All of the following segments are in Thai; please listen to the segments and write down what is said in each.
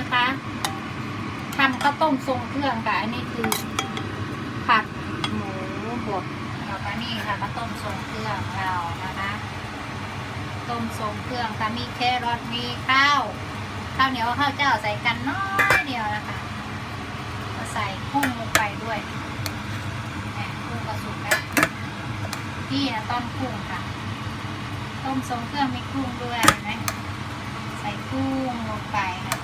นะคะทำข้าวต้มทรงเครื่องค่ะ อันนี้คือ ผัดหมูบดแล้วก็นี่ค่ะข้าวต้มทรงเครื่องเรานะคะ ต้มทรงเครื่องค่ะมีแครอทมีข้าวข้าวเหนียวข้าวเจ้าใส่กันน้อยเดียวนะคะก็ใส่กุ้งลงไปด้วยนี่ยกุ้งก็สุกแล้วพี่นะต้นกุ้งค่ะ ต้มทรงเครื่องมีกุ้งด้วยนไหมใส่กุ้งลงไปค่ะ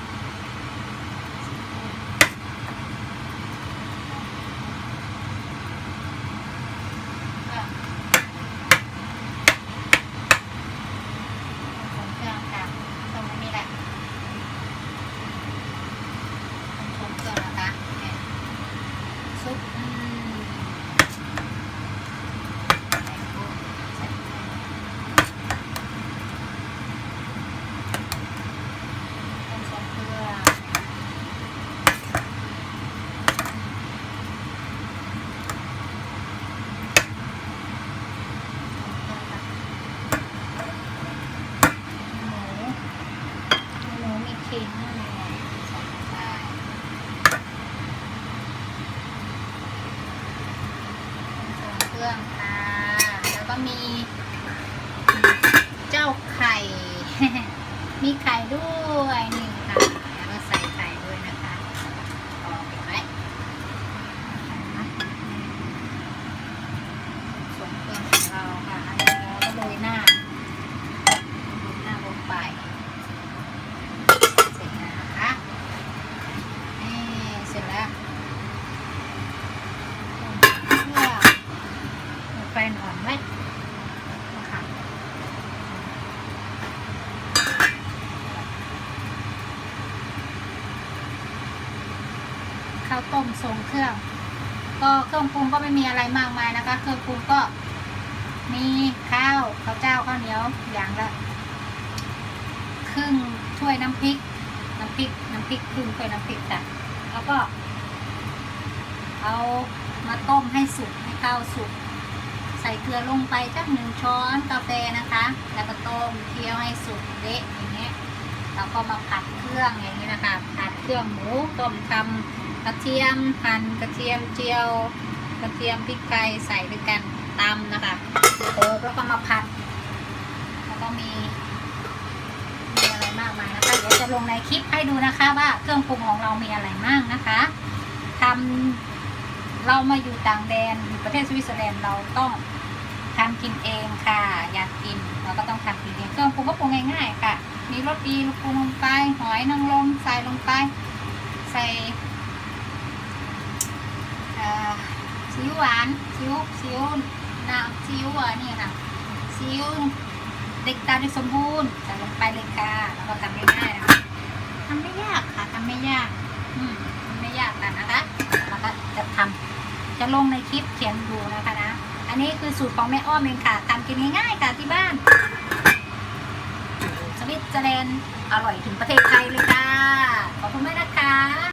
ก็ทรงเครื่องค่ะตรงนี้แหละทรงเครื่องนะคะเนี่ยซุปอืมใส่กุ้งใส่กุ้ง ต้มทรงเครื่องหมูห มูมีขิงอะไรใส่ลงไปต้มทรงเครื่องค่ะ แล้วก็มี เจ้าไข่ มีไข่ด้วยนี่ค่ะแล้วก็ใส่ไข่ด้วยนะคะต่อเห็นไหมส่วนเครื่องของเราค่ะอันนี้เราก็โรยหน้าโรยหน้าลงไป เสร็จแล้วนะคะนี่เสร็จแล้วเครื่องไฟอ่อนไหมนะคะ ข้าวต้มทรงเครื่อง ก็เครื่องปรุงก็ไม่มีอะไรมากมายนะคะ เครื่องปรุงก็มีข้าวข้าวเจ้าข้าวเหนียวอย่างละครึ่งถ้วยน้ำพริก น้ำพริกน้ำพริกครึ่งถ้วยน้ำพริกจ้ะแล้วก็ เอามาต้มให้สุกให้ข้าวสุกใส่เกลือลงไปจักหนึ่งช้อนกาแฟนะคะ แล้วก็ต้มเคี่ยวให้สุกเละอย่างเงี้ยแล้วก็มาผัดเครื่องอย่างนี้นะคะผัดเครื่องหมูต้มทำ กระเทียมหั่นกระเทียมเจียว กระเทียมพริกไทยใส่ด้วยกันตำนะคะโอบแล้วก็มาผัด แล้วก็มีมีอะไรมากมายนะคะเดี๋ยวจะลงในคลิปให้ดูนะคะว่าเครื่องปรุงของเรามีอะไรบ้างนะคะทำเรามาอยู่ต่างแดนอยู่ประเทศสวิตเซอร์แลนด์เราต้องทำกินเองค่ะ อยากกินเราก็ต้องทำกินเองเครื่องปรุงก็ปรุงง่ายๆค่ะ มีรสดีลูกปรุงลงไปหอยนางรมใส่ลงไป ใส่ ซีอิ๊วหวานซีอิ๊วซีอิ๊วน้ำซีอิ๊วอะนี่ค่ะซีอิ๊วเด็กตาได้สมบูรณ์ใส่ลงไปเลยค่ะแล้วก็ทำง่ายๆนะคะทำไม่ยากค่ะทำไม่ยาก อืมทำไม่ยากกันนะคะแล้วก็จะทำจะลงในคลิปเขียนดูนะคะนะอันนี้คือสูตรของแม่อ้อมเองค่ะทำกินง่ายๆค่ะที่บ้านสวิตเซอร์แลนด์อร่อยถึงประเทศไทยเลยค่ะขอบคุณมากนะคะ